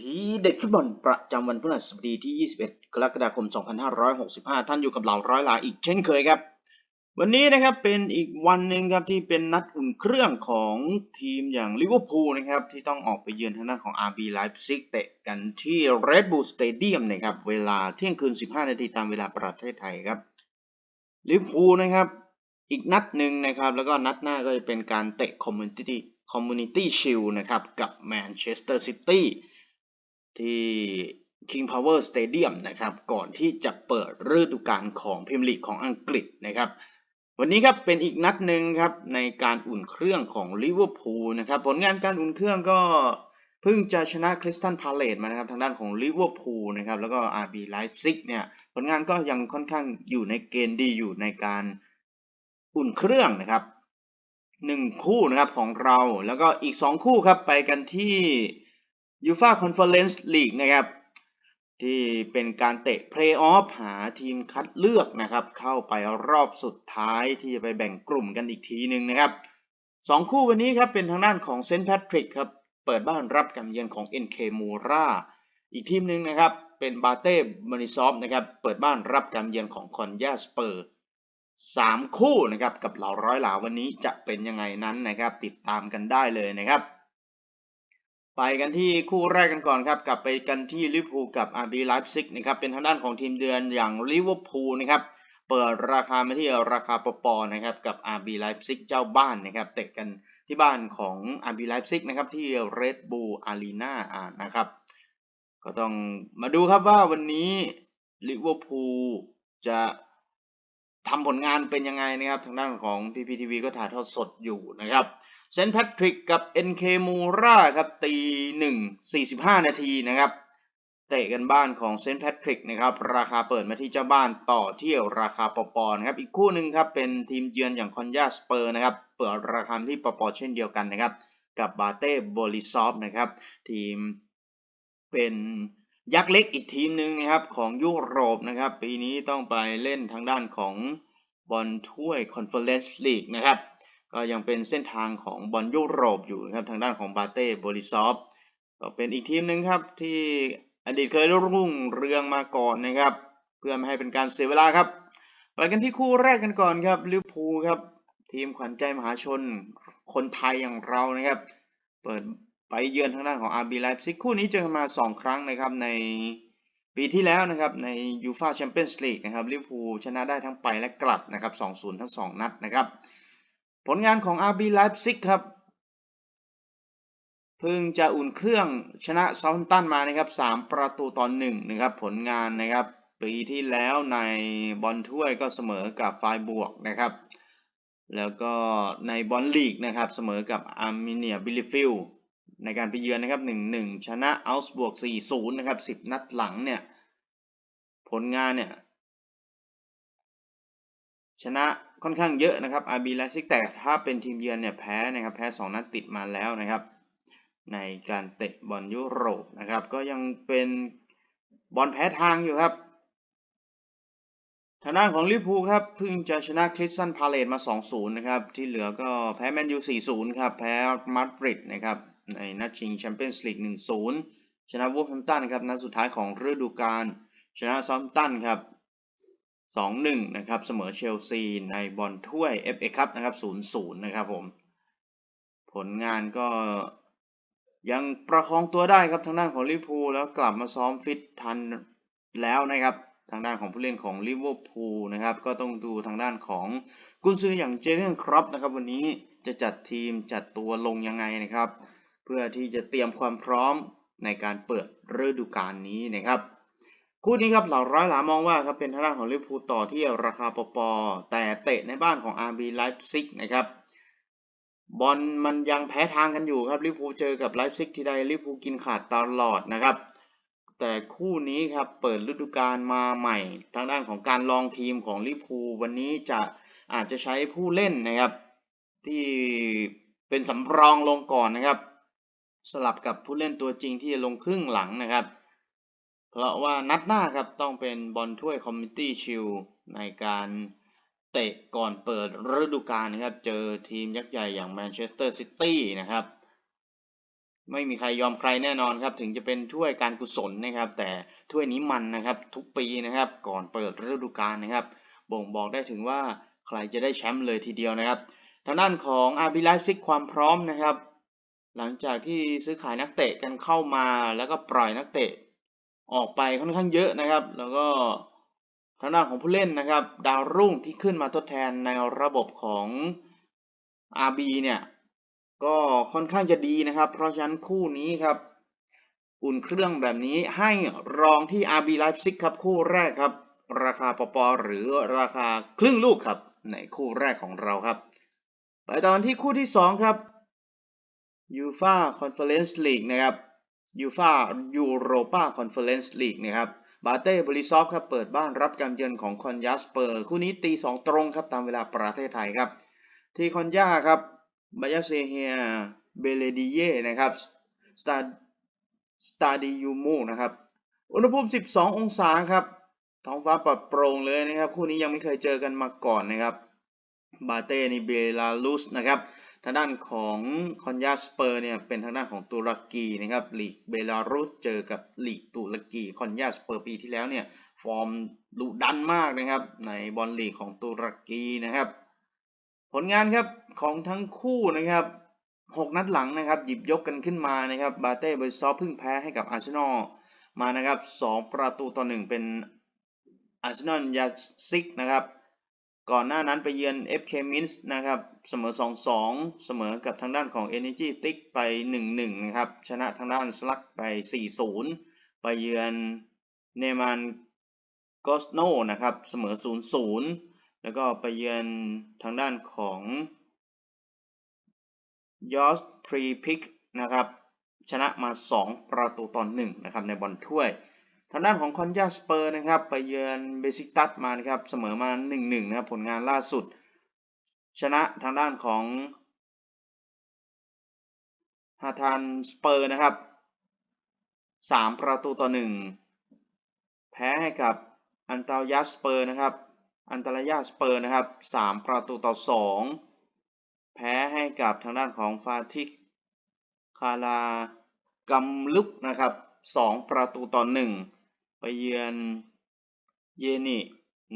ทีเด็ดฟุตบอลประจำวันพฤหัสบดีที่ 21 กรกฎาคม 2565 ท่านอยู่กับเราร้อยลาอีกเช่นเคยครับ วันนี้นะครับเป็นอีกวันหนึ่งครับที่เป็นนัดอุ่นเครื่องของทีมอย่างลิเวอร์พูลนะครับที่ต้องออกไปเยือนทางด้านของ RB Leipzig เตะกันที่ Red Bull Stadium นะครับเวลาเที่ยงคืน 15 นาทีตามเวลาประเทศไทยครับลิเวอร์พูลนะครับอีกนัดหนึ่งนะครับแล้วก็นัดหน้าก็จะเป็นการเตะ Community Community Shield นะครับกับแมนเชสเตอร์ซิตี้ ที่ King Power Stadium นะครับก่อนที่จะเปิดฤดูกาลของพรีเมียร์ลีกของอังกฤษนะครับ วันนี้ครับเป็นอีกนัดหนึ่งครับในการอุ่นเครื่องของลิเวอร์พูลนะครับผลงานการอุ่นเครื่องก็เพิ่งจะชนะคริสตันพาเลตมานะครับทางด้านของลิเวอร์พูลนะครับแล้วก็ RB Leipzig เนี่ยผลงานก็ยังค่อนข้างอยู่ในเกณฑ์ดีอยู่ในการอุ่นเครื่องนะครับหนึ่งคู่นะครับของเราแล้วก็อีกสองคู่ครับไปกันที่ ยูฟาคอนเฟอเรนซ์ลีกนะครับที่เป็นการเตะเพลย์ออฟหาทีมคัดเลือกนะครับ เข้าไปรอบสุดท้ายที่จะไปแบ่งกลุ่มกันอีกทีหนึ่งนะครับสองคู่วันนี้ครับเป็นทางด้านของเซนต์แพทริกครับ เปิดบ้านรับการเยือนของ NK มูราอีกทีมหนึ่งนะครับเป็นบาเต้มาริซอฟนะครับ เปิดบ้านรับการเยือนของคอนยาสเปอร์สามคู่นะครับกับเหล่าร้อยเหล่าวันนี้จะเป็นยังไงนั้นนะครับ ติดตามกันได้เลยนะครับ ไปกันที่คู่แรกกันก่อนครับ กลับไปกันที่ลิเวอร์พูลกับ RB Leipzig นะครับ เป็นทางด้านของทีมเดือนอย่างลิเวอร์พูลนะครับ เปิดราคามาที่ราคาปปอนะครับ กับ RB Leipzig เจ้าบ้านนะครับ เตะกันที่บ้านของ RB Leipzig นะครับ ที่ Red Bull Arena อ่านะครับ ก็ต้องมาดูครับว่าวันนี้ลิเวอร์พูลจะทำผลงานเป็นยังไงนะครับ ทางด้านของ PPTV ก็ถ่ายทอดสดอยู่นะครับ เซนต์แพทริกกับ NK มูราครับตีหนึ่งสี่สิบห้านาทีนะครับเตะกันบ้านของเซนต์แพทริกนะครับราคาเปิดมาที่เจ้าบ้านต่อเที่ยวราคาปปนครับอีกคู่หนึ่งครับเป็นทีมเยือนอย่างคอนยาสเปอร์นะครับเปิดราคาที่ปปอเช่นเดียวกันนะครับกับบาเต้โบลิซอฟนะครับทีมเป็นยักษ์เล็กอีกทีมหนึ่งนะครับของยุโรปนะครับปีนี้ต้องไปเล่นทางด้านของบอลถ้วยคอนเฟอเรนซ์ลีกนะครับ ก็ยังเป็นเส้นทางของบอลยุโรปอยู่นะครับทางด้านของบาเต้บลิซอฟก็เป็นอีกทีมหนึ่งครับที่อดีตเคยรุ่งเรืองมาก่อนนะครับ เพื่อไม่ให้เป็นการเสียเวลาครับไปกันที่คู่แรกกันก่อนครับลิเวอร์พูลครับ ทีมขวัญใจมหาชนคนไทยอย่างเรานะครับ เปิดไปเยือนทางด้านของ RB Leipzig คู่นี้เจอกันมา 2 ครั้งนะครับในปีที่แล้วนะครับในยูฟาแชมเปี้ยนส์ลีกนะครับลิเวอร์พูลชนะได้ทั้งไปและกลับนะครับ 2-0 ทั้ง 2 นัดนะครับ ผลงานของ RB Leipzig ครับเพิ่งจะอุ่นเครื่องชนะซา u ์ตันมานะครับ3ประตูต่อ1นะครับผลงานนะครับปีที่แล้วในบอลถ้วยก็เสมอกับไฟบวกนะครับ แล้วก็ในบอลลีกนะครับเสมอกับอาร์เมเนียบิลิฟิลในการไปเยือนนะครับ 1-1 ชนะอัลส์บวก 4-0 นะครับ 10 นัดหลังเนี่ย ผลงานเนี่ย ชนะ ค่อนข้างเยอะนะครับ RB Leipzig แต่ถ้าเป็นทีมเยือนเนี่ยแพ้นะครับ แพ้ 2 นัดติดมาแล้วนะครับ ในการเตะบอลยุโรปนะครับ ก็ยังเป็นบอลแพ้ทางอยู่ครับ ทางด้านของลิเวอร์พูลครับเพิ่งจะชนะคริสตันพาเลตมา 2-0 นะครับ ที่เหลือก็แพ้แมนยู 4-0 ครับ แพ้มาดริดนะครับ ในนัดชิงแชมเปี้ยนส์ลีก 1-0 ชนะวูฟแฮมตันครับ นัดสุดท้ายของฤดูกาล ชนะซอมตันครับ 2-1 นะครับเสมอเชลซีในบอลถ้วย FA คัพนะครับ 0-0 นะครับผม ผลงานก็ยังประคองตัวได้ครับทางด้านของลิเวอร์พูลแล้วกลับมาซ้อมฟิตทันแล้วนะครับ ทางด้านของผู้เล่นของลิเวอร์พูลนะครับ ก็ต้องดูทางด้านของกุนซืออย่างเจเนนครอปนะครับ วันนี้จะจัดทีมจัดตัวลงยังไงนะครับ เพื่อที่จะเตรียมความพร้อมในการเปิดฤดูกาลนี้นะครับ คู่นี้ครับเหล่าร้อยหลามองว่าครับเป็นทางด้านของลิเวอร์พูลต่อที่ราคาปปแต่เตะในบ้านของ RB Leipzig นะครับบอลมันยังแพ้ทางกันอยู่ครับลิเวอร์พูลเจอกับไลฟ์ซิกทีใดลิเวอร์พูลกินขาดตลอดนะครับ แต่คู่นี้ครับเปิดฤดูกาลมาใหม่ ทางด้านของการลองทีมของลิเวอร์พูลวันนี้จะอาจจะใช้ผู้เล่นนะครับ ที่เป็นสำรองลงก่อนนะครับ สลับกับผู้เล่นตัวจริงที่จะลงครึ่งหลังนะครับ เพราะว่านัดหน้าครับต้องเป็นบอลถ้วยคอมมิตี้ชิลในการเตะก่อนเปิดฤดูกาลนะครับ เจอทีมยักษ์ใหญ่อย่างแมนเชสเตอร์ซิตี้นะครับ ไม่มีใครยอมใครแน่นอนครับ ถึงจะเป็นถ้วยการกุศลนะครับ แต่ถ้วยนี้มันนะครับทุกปีนะครับ ก่อนเปิดฤดูกาลนะครับ บ่งบอกได้ถึงว่าใครจะได้แชมป์เลยทีเดียวนะครับทางด้านของอาร์บีไลฟ์ซิกความพร้อมนะครับ หลังจากที่ซื้อขายนักเตะกันเข้ามาแล้วก็ปล่อยนักเตะ ออกไปค่อนข้างเยอะนะครับ แล้วก็ทางด้านของผู้เล่นนะครับ ดาวรุ่งที่ขึ้นมาทดแทนในระบบของ RB เนี่ย ก็ค่อนข้างจะดีนะครับ เพราะฉะนั้นคู่นี้ครับ อุ่นเครื่องแบบนี้ให้รองที่ RB Leipzig ครับคู่แรกครับ ราคาปปหรือราคาครึ่งลูกครับ ในคู่แรกของเราครับ ไปตอนที่คู่ที่ 2 ครับ UEFA Conference League นะครับ UEFA Europa Conference League นะครับบาเต้บริซอฟครับเปิดบ้านรับการเยือนของคอนยาสเปอร์ คู่นี้ตี2ตรงครับตามเวลาประเทศไทยครับ ที่คอนยาครับบายาเซเฮียเบเลดิเยนะครับสตาสตาดิยูมูนะครับอุณหภูมิ 12 องศาครับท้องฟ้าปลอดโปร่งเลยนะครับ คู่นี้ยังไม่เคยเจอกันมาก่อนนะครับบาเต้ในเบลารุสนะครับ ทางด้านของคอนยาสเปอร์เนี่ยเป็นทางด้านของตุรกีนะครับลีกเบลารุสเจอกับลีกตุรกีคอนยาสเปอร์ปีที่แล้วเนี่ยฟอร์มดุดันมากนะครับในบอลลีกของตุรกีนะครับ ผลงานครับของทั้งคู่นะครับ6นัดหลังนะครับหยิบยกกันขึ้นมานะครับบาเต้เบอร์ซอฟเพิ่งแพ้ให้กับอาร์เซนอลมานะครับ2ประตูต่อ1เป็นอาร์เซนอลยาซิกนะครับ ก่อนหน้านั้นไปเยือน FK Minsk นะครับเสมอ 2-2 เสมอกับทางด้านของ Energy t i c ไป 1-1 นะครับ ชนะทางด้านสลักไป 4-0 ไปเยือนเนมานกอสโนนะครับเสมอ 0-0 แล้วก็ไปเยือนทางด้านของยอสทรีพิกนะครับชนะมา 2 ประตูต่อ1นะครับในบอลถ้วย ทางด้านของคอนยาสเปอร์นะครับไปเยือนเบซิกตัสมานะครับเสมอมา 1-1 นะครับผลงานล่าสุด ชนะทางด้านของฮาทานสเปอร์นะครับ 3 ประตูต่อ 1 แพ้ให้กับอันตายาสเปอร์นะครับ อันตรายาสเปอร์นะครับ 3 ประตูต่อ 2 แพ้ให้กับทางด้านของฟาติกคารากัมลุกนะครับ 2 ประตูต่อ 1 ไปเยือนเยนิ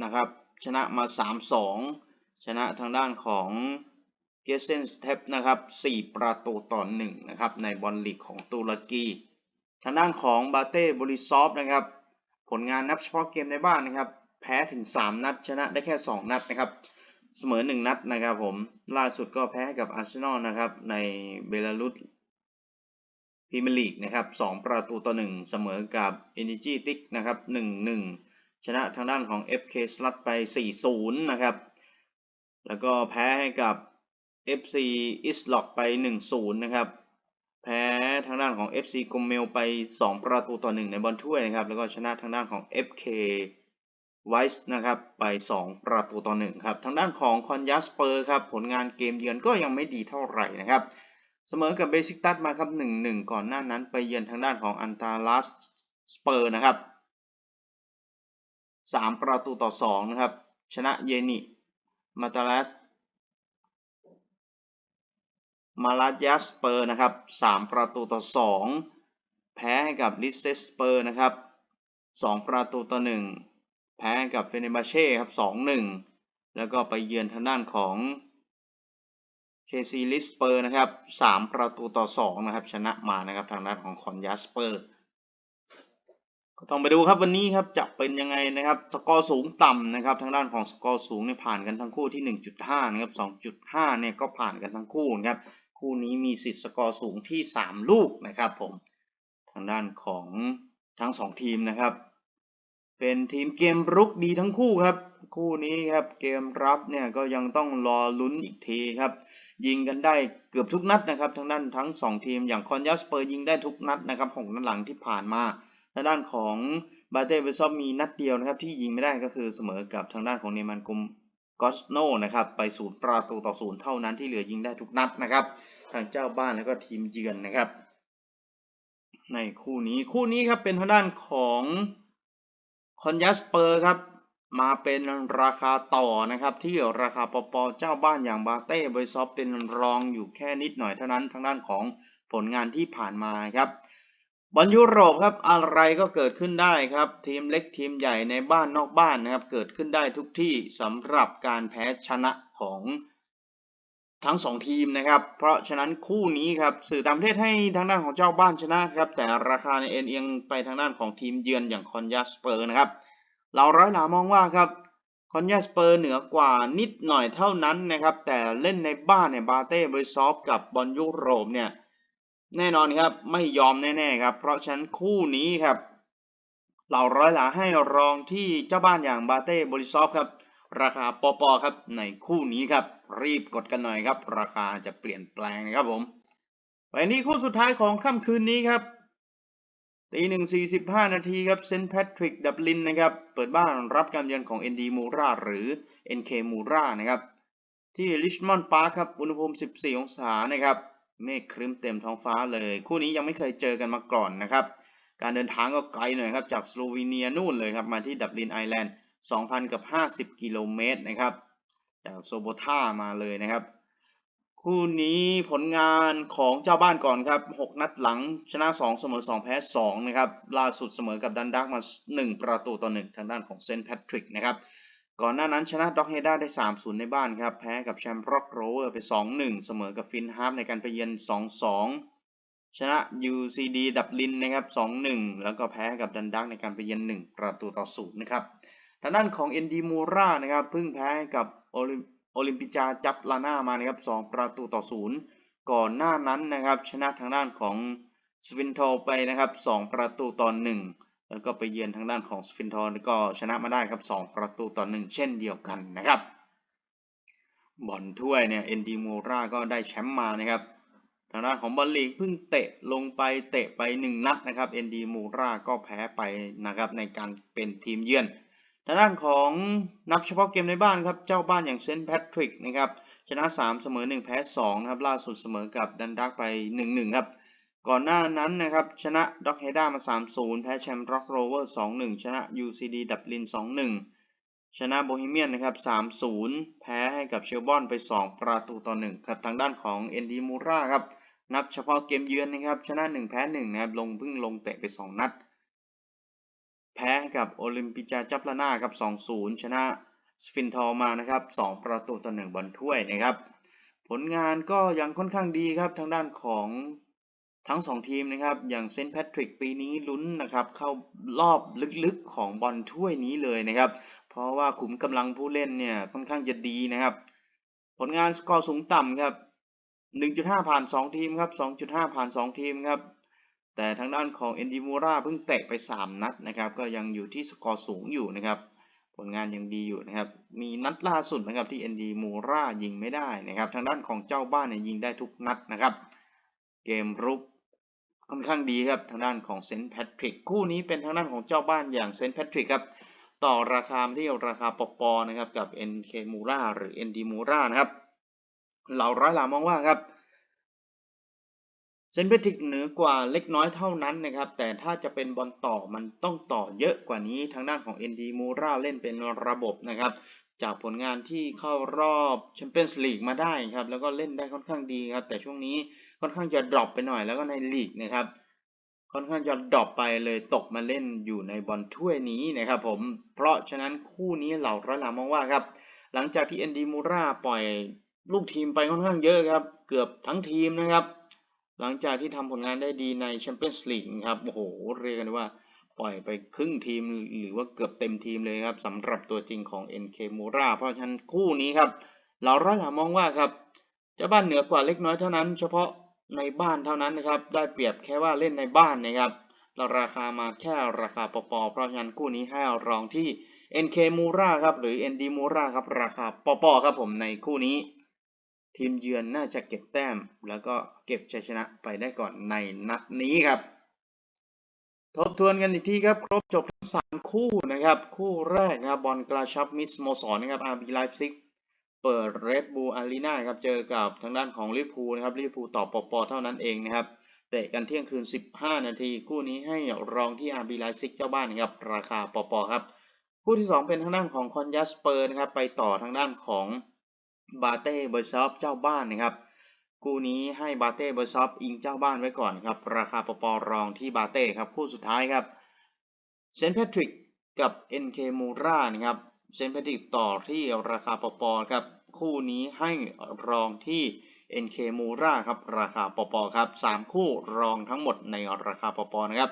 นะครับ ชนะมา 3-2 ชนะทางด้านของเกเซนสเทปนะครับ 4 ประตูต่อ1นะครับ ในบอลลีกของตุรกีทางด้านของบาเต้บริซอฟนะครับ ผลงานนับเฉพาะเกมในบ้านนะครับ แพ้ถึง 3 นัด ชนะได้แค่ 2 นัดนะครับ เสมอ 1 นัดนะครับผม ล่าสุดก็แพ้ให้กับอาร์เซนอลนะครับ ในเบลารุส รีเมียร์ลีกนะครับ2ประตูต่อ1เสมอกับ Energy t i c นะครับ1-1ชนะทางด้านของ FK Slut ไป 4-0 นะครับ แล้วก็แพ้ให้กับ FC i s l o c ไป 1-0 นะครับ แพ้ทางด้านของ FC g o m e l ไป 2 ประตูต่อ 1 ในบอลถ้วยนะครับ แล้วก็ชนะทางด้านของ FK w i s e นะครับ ไป 2 ประตูต่อ 1 ครับ ทางด้านของคอนยาสเปอร์ครับ ผลงานเกมเยือนก็ยังไม่ดีเท่าไหร่นะครับ เสมอกับเบซิกตัสมาครับ 1-1 ก่อนหน้านั้นไปเยือนทางด้านของอันตาลัสสเปอร์นะครับ 3 ประตูต่อ 2 นะครับ ชนะเยนิ มาตาลัสมาลายัสเปอร์นะครับ 3 ประตูต่อ 2 แพ้ให้กับลิเซสเปอร์นะครับ 2 ประตูต่อ 1 แพ้ให้กับเฟเนบาเช่ครับ 2-1 แล้วก็ไปเยือนทางด้านของ เคซีลิสเปอร์นะครับ3ประตูต่อ2นะครับ ชนะมานะครับทางด้านของคอนยาสเปอร์ก็ต้องไปดูครับวันนี้ครับจะเป็นยังไงนะครับสกอร์สูงต่ำนะครับ ทางด้านของสกอร์สูงเนี่ยผ่านกันทั้งคู่ที่ 1.5นะครับ2.5เนี่ยก็ผ่านกันทั้งคู่นะครับคู่นี้มีสิทธิ์สกอร์สูงที่ 3 ลูกนะครับผมทางด้านของทั้ง 2 ทีมนะครับ เป็นทีมเกมรุกดีทั้งคู่ครับ คู่นี้ครับเกมรับเนี่ยก็ยังต้องรอลุ้นอีกทีครับ ยิงกันได้เกือบทุกนัดนะครับทางด้านทั้ง 2 ทีมอย่างคอนยาสเปอร์ยิงได้ทุกนัดนะครับหกนัดหลังที่ผ่านมาทางด้านของบาเต้เบซอฟมีนัดเดียวนะครับที่ยิงไม่ได้ก็คือเสมอกับทางด้านของเนมันกุมกอสโนนะครับไปศูนย์ประตูต่อศูนย์เท่านั้นที่เหลือยิงได้ทุกนัดนะครับทางเจ้าบ้านแล้วก็ทีมเยือนนะครับ ในคู่นี้คู่นี้ครับเป็นทางด้านของคอนยัสเปอร์ครับ มาเป็นราคาต่อนะครับ ที่ราคาปปเจ้าบ้านอย่างบาเต้บริซอฟเป็นรองอยู่แค่นิดหน่อยเท่านั้นทางด้านของผลงานที่ผ่านมาครับบอลยุโรปครับอะไรก็เกิดขึ้นได้ครับ ทีมเล็กทีมใหญ่ในบ้านนอกบ้านนะครับ เกิดขึ้นได้ทุกที่สำหรับการแพ้ชนะของทั้งสองทีมนะครับ เพราะฉะนั้นคู่นี้ครับสื่อต่างประเทศให้ทางด้านของเจ้าบ้านชนะครับ แต่ราคาในเอ็นเอียงไปทางด้านของทีมเยือนอย่างคอนยาสเปอร์นะครับ เราร้อยหลามองว่าครับคอนยาสเปอร์เหนือกว่านิดหน่อยเท่านั้นนะครับ แต่เล่นในบ้านเนี่ยบาเต้บริซอฟกับบอลยุโรปเนี่ยแน่นอนครับไม่ยอมแน่ๆครับ เพราะฉะนั้นคู่นี้ครับเราร้อยหลาให้รองที่เจ้าบ้านอย่างบาเต้บริซอฟครับ ราคาปอปอครับในคู่นี้ครับรีบกดกันหน่อยครับ ราคาจะเปลี่ยนแปลงนะครับผมไปนี้คู่สุดท้ายของค่ำคืนนี้ครับ ตีหนึ่งสี่สิบห้านาทีครับเซนต์แพทริกดับลินนะครับเปิดบ้านรับการเยือนของ ND มูราหรือ NK มูรานะครับที่ริชมอนด์พาร์คครับอุณหภูมิ 14 องศานะครับเมฆครึ้มเต็มท้องฟ้าเลย คู่นี้ยังไม่เคยเจอกันมาก่อนนะครับการเดินทางก็ไกลหน่อยครับจากสโลวีเนียนู่นเลยครับมาที่ดับลินไอแลนด์2,000 กับ 50 กิโลเมตรนะครับจากโซโบท่ามาเลยนะครับ คู่นี้ผลงานของเจ้าบ้านก่อนครับ 6 นัดหลังชนะ 2 เสมอ 2 แพ้ 2 นะครับ ล่าสุดเสมอกับดันดักมา 1 ประตูต่อ 1 ทางด้านของเซนต์แพทริกนะครับ ก่อนหน้านั้นชนะด็อกเฮด้าได้ 3-0 ในบ้านครับ แพ้กับแชมป์ร็อกโรเวอร์ไป 2-1 เสมอกับฟินฮาร์ฟในการไปเยือน 2-2 ชนะ UCD ดับลินนะครับ 2-1 แล้วก็แพ้กับดันดักในการไปเยือน 1 ประตูต่อ 0 นะครับ ทางด้านของเอ็นดีมูรานะครับเพิ่งแพ้กับโอลิม โอลิมปิจาจับลาน่ามานะครับ2ประตูต่อ0ก่อนหน้านั้นนะครับ ชนะทางด้านของสวินโทไปนะครับ2ประตูต่อ1แล้วก็ไปเยือนทางด้านของสฟินทอร์ก็ชนะมาได้ครับ2ประตูต่อ1เช่นเดียวกันนะครับบอลถ้วยเนี่ยเอ็นดีมูราก็ได้แชมป์มานะครับทางด้านของบอลลีกเพิ่งเตะลงไปเตะไป 1 นัดนะครับเอ็นดีมูราก็แพ้ไปนะครับในการเป็นทีมเยือน ทางด้านของนับเฉพาะเกมในบ้านครับ เจ้าบ้านอย่างเซนต์แพทริกนะครับ ชนะ 3 เสมอ 1 แพ้2นะครับ ล่าสุดเสมอกับดันดักไป 1-1 ครับ ก่อนหน้านั้นนะครับ ชนะด็อกเฮด้ามา 3-0 แพ้แชมป์ร็อกโรเวอร์ 2-1 ชนะ UCD ดับลิน 2-1 ชนะโบฮีเมียนนะครับ 3-0 แพ้ให้กับเชลบอนไป 2 ประตูต่อ 1 ครับ ทางด้านของเอนดีมูราครับ นับเฉพาะเกมเยือนนะครับ ชนะ 1 แพ้ 1 นะครับ ลงเพิ่งลงเตะไป 2 นัด แพ้กับโอลิมปิจาจับลาน่าครับ 2-0 ชนะสฟินทอร์มานะครับ 2 ประตูต่อ1บอลถ้วยนะครับ ผลงานก็ยังค่อนข้างดีครับทางด้านของทั้ง 2 ทีมนะครับ อย่างเซนต์แพทริกปีนี้ลุ้นนะครับ เข้ารอบลึกๆของบอลถ้วยนี้เลยนะครับ เพราะว่าขุมกำลังผู้เล่นเนี่ยค่อนข้างจะดีนะครับ ผลงานสกอร์สูงต่ำครับ 1.5 ผ่าน 2 ทีมครับ 2.5 ผ่าน 2 ทีมครับ แต่ทางด้านของเอนดิมูราเพิ่งเตะไป 3 นัดนะครับ ก็ยังอยู่ที่สกอร์สูงอยู่นะครับ ผลงานยังดีอยู่นะครับ มีนัดล่าสุดนะครับที่เอนดิมูรายิงไม่ได้นะครับ ทางด้านของเจ้าบ้านเนี่ยยิงได้ทุกนัดนะครับ เกมรุกค่อนข้างดีครับ ทางด้านของเซนต์แพทริกคู่นี้เป็นทางด้านของเจ้าบ้านอย่างเซนต์แพทริกครับ ต่อราคาที่ราคาปอปอนะครับกับ NK มูราหรือ ND มูรานะครับเราร้อยหลามองว่าครับ เซนต์แพทริกเหนือกว่าเล็กน้อยเท่านั้นนะครับ แต่ถ้าจะเป็นบอลต่อมันต้องต่อเยอะกว่านี้ทางด้านของ ND มูราเล่นเป็นระบบนะครับ จากผลงานที่เข้ารอบแชมเปี้ยนส์ลีกมาได้ครับ แล้วก็เล่นได้ค่อนข้างดีครับ แต่ช่วงนี้ค่อนข้างจะดรอปไปหน่อยแล้วก็ในลีกนะครับค่อนข้างจะดรอปไปเลยตกมาเล่นอยู่ในบอลถ้วยนี้นะครับผมเพราะฉะนั้นคู่นี้เราร้อยหลามองว่าครับ หลังจากที่เอนดีมูราปล่อยลูกทีมไปค่อนข้างเยอะครับ เกือบทั้งทีมนะครับ หลังจากที่ทำผลงานได้ดีในแชมเปี้ยนส์ลีกครับโอ้โหเรียกกันว่าปล่อยไปครึ่งทีมหรือว่าเกือบเต็มทีมเลยครับสำหรับตัวจริงของ NK m u r a เพราะฉะนั้นคู่นี้ครับเราร้อยหามองว่าครับเจ้าบ้านเหนือกว่าเล็กน้อยเท่านั้น เฉพาะในบ้านเท่านั้นนะครับ ได้เปรียบแค่ว่าเล่นในบ้านนะครับเราราคามาแค่ราคาปอปเพราะฉะนั้นคู่นี้ให้รองที่ NK m u r a ครับหรือ ND m u r a ครับราคาปอปครับผมในคู่นี้ ทีมเยือนน่าจะเก็บแต้ม แล้วก็เก็บชัยชนะไปได้ก่อนในนัดนี้ครับ ทบทวนกันอีกทีครับ ครบจบสามคู่นะครับ คู่แรกนะครับบอลกราชับมิสโมสรนะครับอาร์บีไลฟ์ซิกเปิดเรดบูอารีนาครับเจอกับทางด้านของลิเวอร์พูลนะครับลิเวอร์พูลต่อปอปอเท่านั้นเองนะครับเตะกันเที่ยงคืน 15 นาที คู่นี้ให้รองที่อาร์บีไลฟ์ซิกเจ้าบ้านนะครับราคาปอปอครับ คู่ที่ 2 เป็นทางด้านของคอนยาสเปอร์นะครับไปต่อทางด้านของ บาเต้เบอร์ซอฟเจ้าบ้านนะครับคู่นี้ให้บาเต้เบอร์ซอฟอิงเจ้าบ้านไว้ก่อนครับราคาปปรองที่บาเต้ครับคู่สุดท้ายครับเซนต์แพทริกกับ NK มูรานะครับเซนต์แพทริกต่อที่ราคาปปครับคู่นี้ให้รองที่ NK มูราครับราคาปปครับสามคู่รองทั้งหมดในราคาปปนะครับ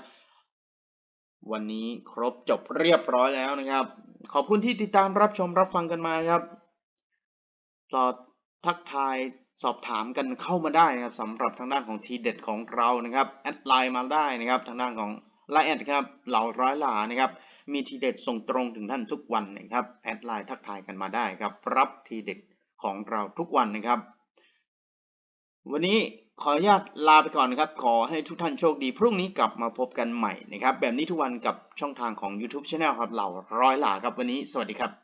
วันนี้ครบจบเรียบร้อยแล้วนะครับ ขอบคุณที่ติดตามรับชมรับฟังกันมาครับ สอบทักทายสอบถามกันเข้ามาได้นะครับสำหรับทางด้านของทีเด็ดของเรานะครับแอดไลน์มาได้นะครับ ทางด้านของไลน์แอดครับเหล่าร้อยหลานะครับมีทีเด็ดส่งตรงถึงท่านทุกวันนะครับแอดไลน์ทักทายกันมาได้ครับรับทีเด็ดของเราทุกวันนะครับ วันนี้ขออนุญาตลาไปก่อนนะครับ ขอให้ทุกท่านโชคดี พรุ่งนี้กลับมาพบกันใหม่นะครับ แบบนี้ทุกวันกับช่องทางของ YouTube Channel ครับเหล่าร้อยหลาครับวันนี้สวัสดีครับ